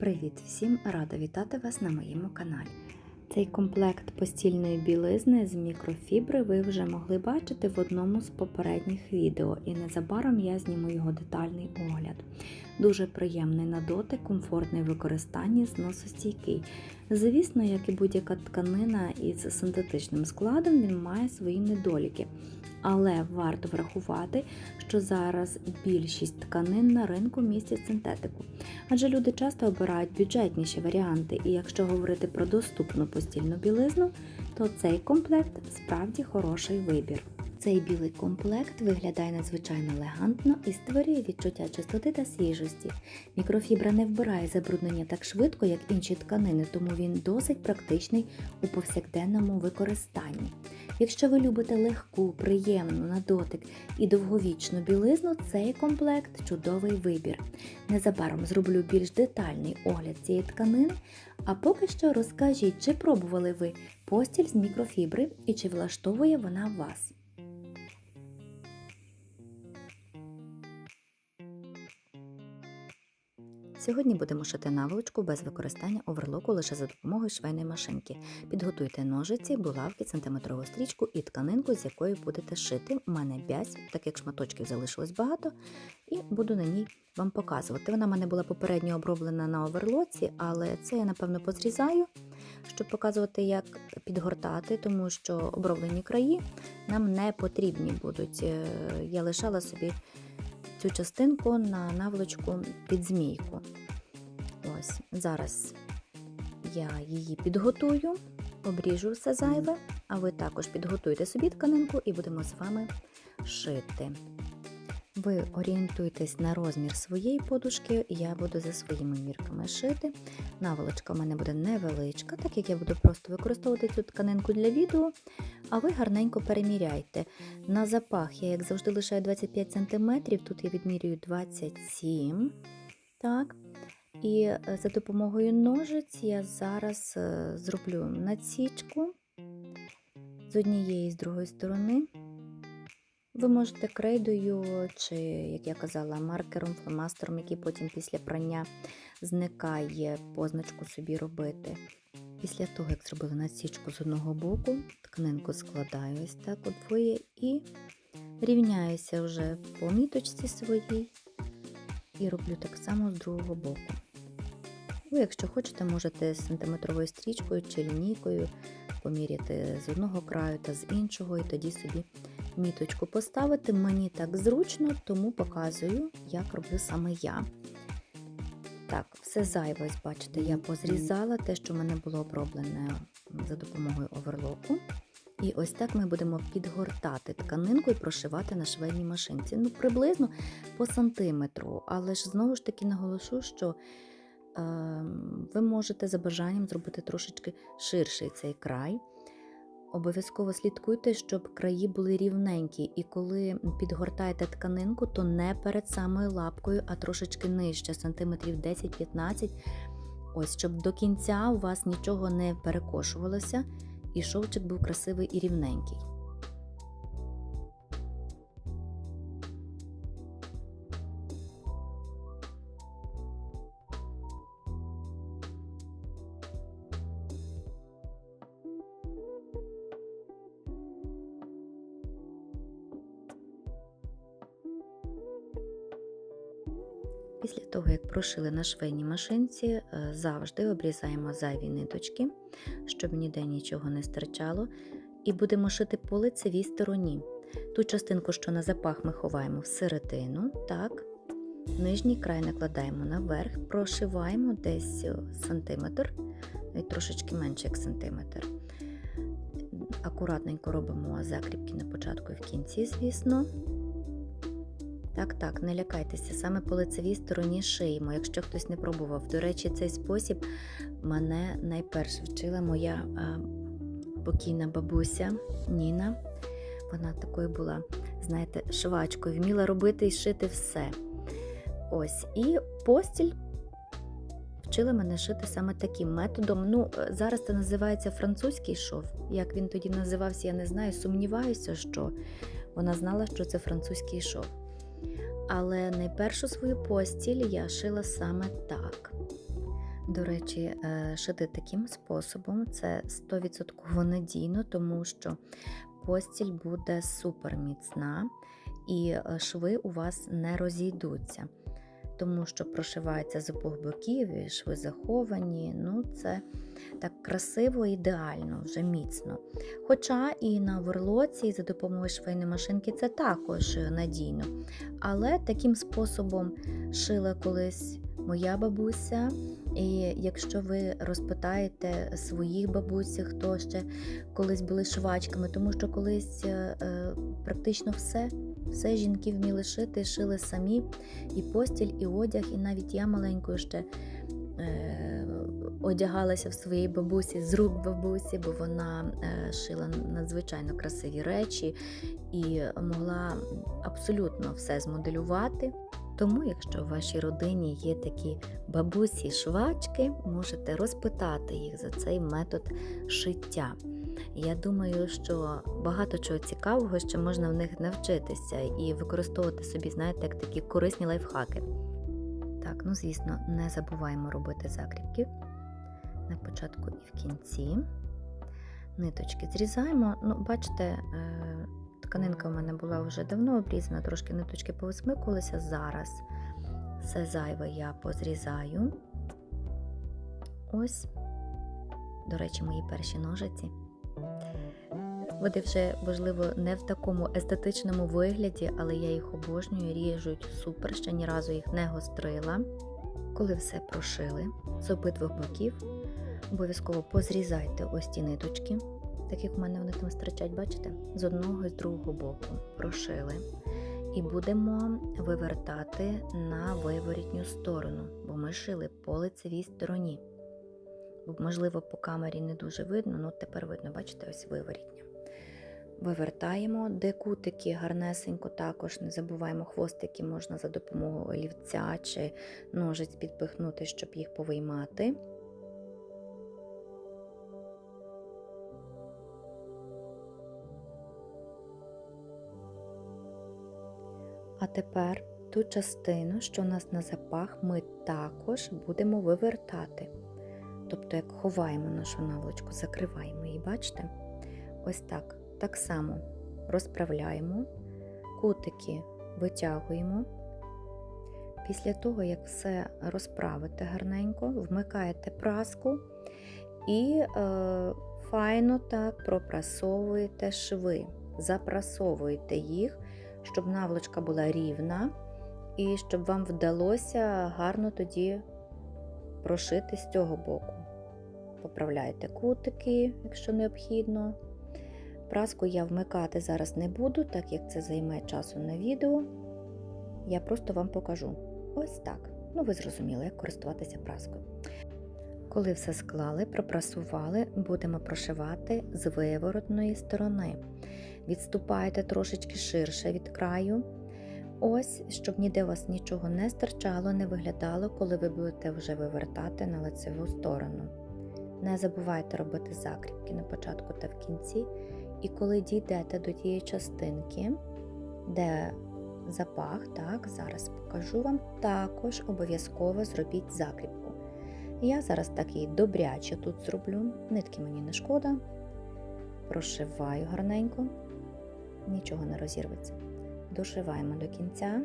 Привіт всім! Рада вітати вас на моєму каналі. Цей комплект постільної білизни з мікрофібри ви вже могли бачити в одному з попередніх відео, і незабаром я зніму його детальний огляд. Дуже приємний на дотик, комфортний в використанні, зносостійкий. Звісно, як і будь-яка тканина із синтетичним складом, він має свої недоліки. Але варто врахувати, що зараз більшість тканин на ринку містять синтетику. Адже люди часто обирають бюджетніші варіанти, і якщо говорити про доступну постільну білизну, то цей комплект справді хороший вибір. Цей білий комплект виглядає надзвичайно елегантно і створює відчуття чистоти та свіжості. Мікрофібра не вбирає забруднення так швидко, як інші тканини, тому він досить практичний у повсякденному використанні. Якщо ви любите легку, приємну на дотик і довговічну білизну, цей комплект чудовий вибір. Незабаром зроблю більш детальний огляд цієї тканини, а поки що розкажіть, чи пробували ви постіль з мікрофібри і чи влаштовує вона вас. Сьогодні будемо шити наволочку без використання оверлоку лише за допомогою швейної машинки. Підготуйте ножиці, булавки, сантиметрову стрічку і тканинку, з якою будете шити. У мене бязь, так як шматочків залишилось багато, і буду на ній вам показувати. Вона в мене була попередньо оброблена на оверлоці, але це я, напевно, позрізаю, щоб показувати, як підгортати, тому що оброблені краї нам не потрібні будуть. Е, Я лишала собі цю частинку на наволочку під змійку. Ось, Зараз я її підготую, обріжу все зайве, а ви також підготуйте собі тканинку і будемо з вами шити. Ви орієнтуйтесь на розмір своєї подушки, я буду за своїми мірками шити. Наволочка в мене буде невеличка, так як я буду просто використовувати цю тканинку для відео, а ви гарненько переміряйте. На запах я, як завжди, лишаю 25 см, тут я відмірюю 27 так. І е, за допомогою ножиць я зараз е, зроблю надсічку з однієї і з другої сторони. Ви можете крейдою, чи, як я казала, маркером, фломастером, який потім після прання зникає, позначку собі робити. Після того, як зробила насічку з одного боку, тканинку складаю ось так удвоє і рівняюся вже по міточці своїй і роблю так само з другого боку. Ви, якщо хочете, можете сантиметровою стрічкою чи лінійкою поміряти з одного краю та з іншого, і тоді собі міточку поставити. Мені так зручно, тому показую, як роблю саме я. Так, все зайве, бачите, я позрізала те, що в мене було оброблене за допомогою оверлоку. І ось так ми будемо підгортати тканинку і прошивати на швейній машинці. Ну, приблизно по сантиметру. Але ж знову ж таки наголошу, що е, ви можете за бажанням зробити трошечки ширший цей край. Обов'язково слідкуйте, щоб краї були рівненькі, і коли підгортаєте тканинку, то не перед самою лапкою, а трошечки нижче, сантиметрів 10-15. Ось, щоб до кінця у вас нічого не перекошувалося, і шовчик був красивий і рівненький. Після того, як прошили на швейній машинці, е, завжди обрізаємо зайві ниточки, щоб ніде нічого не стирчало, і будемо шити по лицевій стороні. Ту частинку, що на запах, ми ховаємо всередину, так. Нижній край накладаємо наверх, прошиваємо десь сантиметр, і трошечки менше як сантиметр. Акуратненько робимо закріпки на початку і в кінці, звісно. Так, так, не лякайтеся, саме по лицевій стороні шиємо, якщо хтось не пробував. До речі, цей спосіб мене найперше вчила моя покійна бабуся Ніна. Вона такою була, знаєте, швачкою, вміла робити і шити все. Ось, і постіль вчила мене шити саме таким методом. Ну, зараз це називається французький шов. Як він тоді називався, я не знаю. Сумніваюся, що вона знала, що це французький шов. Але найпершу свою постіль я шила саме так. До речі, е, шити таким способом це 100% надійно, тому що постіль буде супер міцна і е, шви у вас не розійдуться, тому що прошивається з обох боків, і шви заховані. Ну, це так красиво, ідеально, вже міцно. Хоча і на оверлоці, і за допомогою швейної машинки це також надійно. Але таким способом шила колись моя бабуся. І якщо ви розпитаєте своїх бабусь, хто ще колись були швачками, тому що колись е, е, практично все, все жінки вміли шити, шили самі і постіль, і одяг, і навіть я маленькою ще е, одягалася в своїй бабусі з рук бабусі, бо вона е, шила надзвичайно красиві речі і могла абсолютно все змоделювати. Тому, якщо в вашій родині є такі бабусі-швачки, можете розпитати їх за цей метод шиття. Я думаю, що багато чого цікавого ще можна в них навчитися і використовувати собі, знаєте, як такі корисні лайфхаки. Так, ну звісно, не забуваємо робити закріпки на початку і в кінці. Ниточки зрізаємо. Ну, бачите, е, тканинка в мене була вже давно обрізана, трошки ниточки повисмикувалися. Зараз все зайве я позрізаю. Ось, до речі, мої перші ножиці. Вони вже, можливо, не в такому естетичному вигляді, але я їх обожнюю, ріжуть супер, ще ні разу їх не гострила. Коли все прошили з обидвох боків, обов'язково позрізайте ось ті ниточки, так як в мене вони там стирчать, бачите? З одного і з другого боку прошили. І будемо вивертати на виворітню сторону, бо ми шили по лицевій стороні. Можливо, по камері не дуже видно, ну тепер видно, бачите, ось виворітня. Вивертаємо, де кутики гарнесенько також не забуваємо хвостики, можна за допомогою олівця чи ножиць підпихнути, щоб їх повиймати. А тепер ту частину, що у нас на запах, ми також будемо вивертати. Тобто, як ховаємо нашу наволочку, закриваємо її, бачите? Ось так. Так само розправляємо, кутики витягуємо. Після того, як все розправите гарненько, вмикаєте праску і е, файно так пропрасовуєте шви, запрасовуєте їх, щоб наволочка була рівна, і щоб вам вдалося гарно тоді прошити з цього боку. Поправляйте кутики, якщо необхідно. Праску я вмикати зараз не буду, так як це займе часу на відео. Я просто вам покажу. Ось так. Ну, ви зрозуміли, як користуватися праскою. Коли все склали, пропрасували, будемо прошивати з виворотної сторони. Відступаєте трошечки ширше від краю. Ось, щоб ніде у вас нічого не стирчало, не виглядало, коли ви будете вже вивертати на лицеву сторону. Не забувайте робити закріпки на початку та в кінці. І коли дійдете до тієї частинки, де запах, так, зараз покажу вам, також обов'язково зробіть закріпку. Я зараз такий добряче тут зроблю, нитки мені не шкода, прошиваю гарненько, нічого не розірветься. Дошиваємо до кінця,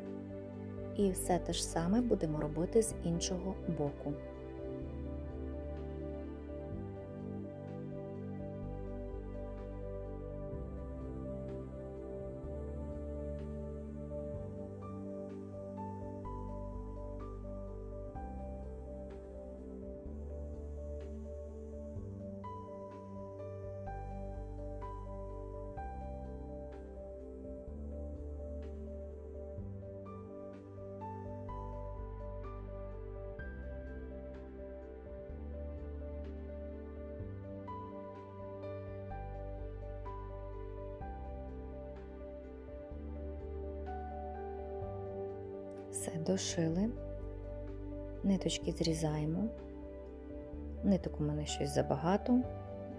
і все те ж саме будемо робити з іншого боку. Все, дошили, ниточки зрізаємо. Ниток у мене щось забагато,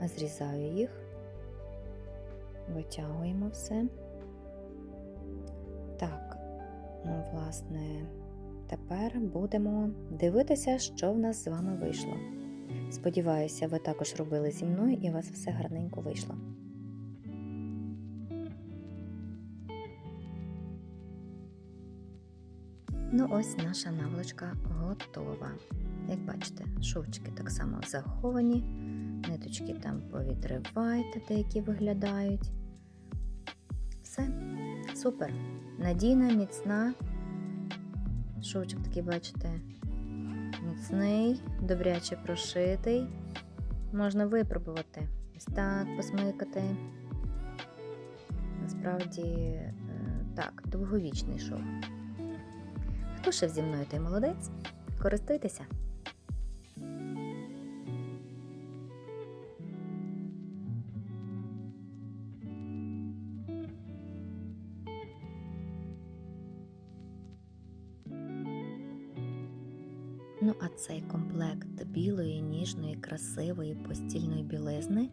а зрізаю їх, витягуємо все. Так, ну, власне, тепер будемо дивитися, що в нас з вами вийшло. Сподіваюся, ви також робили зі мною і у вас все гарненько вийшло. Ну, ось наша наволочка готова. Як бачите, шовчики так само заховані, ниточки там повідривайте, деякі виглядають. Все, супер. Надійна, міцна. Шовчик такий, бачите, міцний, добряче прошитий. Можна випробувати. Ось так посмикати. Насправді, е, так, довговічний шов. Хто зі мною той молодець? Користуйтеся! Ну, а цей комплект білої, ніжної, красивої постільної білизни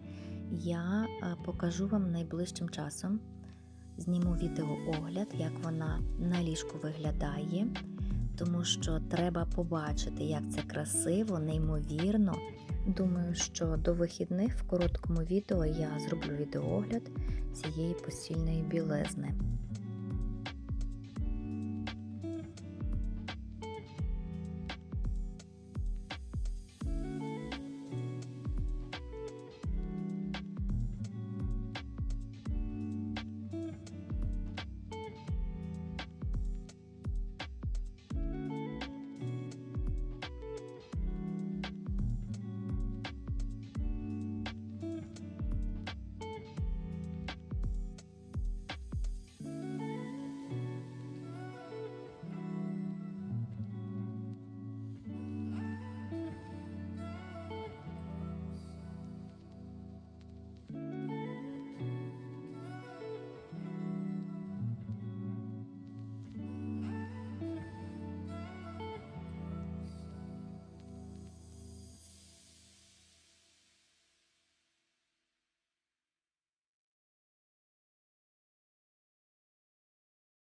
я е, покажу вам найближчим часом. Зніму відеоогляд, як вона на ліжку виглядає, тому що треба побачити, як це красиво, неймовірно. Думаю, що до вихідних в короткому відео я зроблю відеоогляд цієї постільної білизни.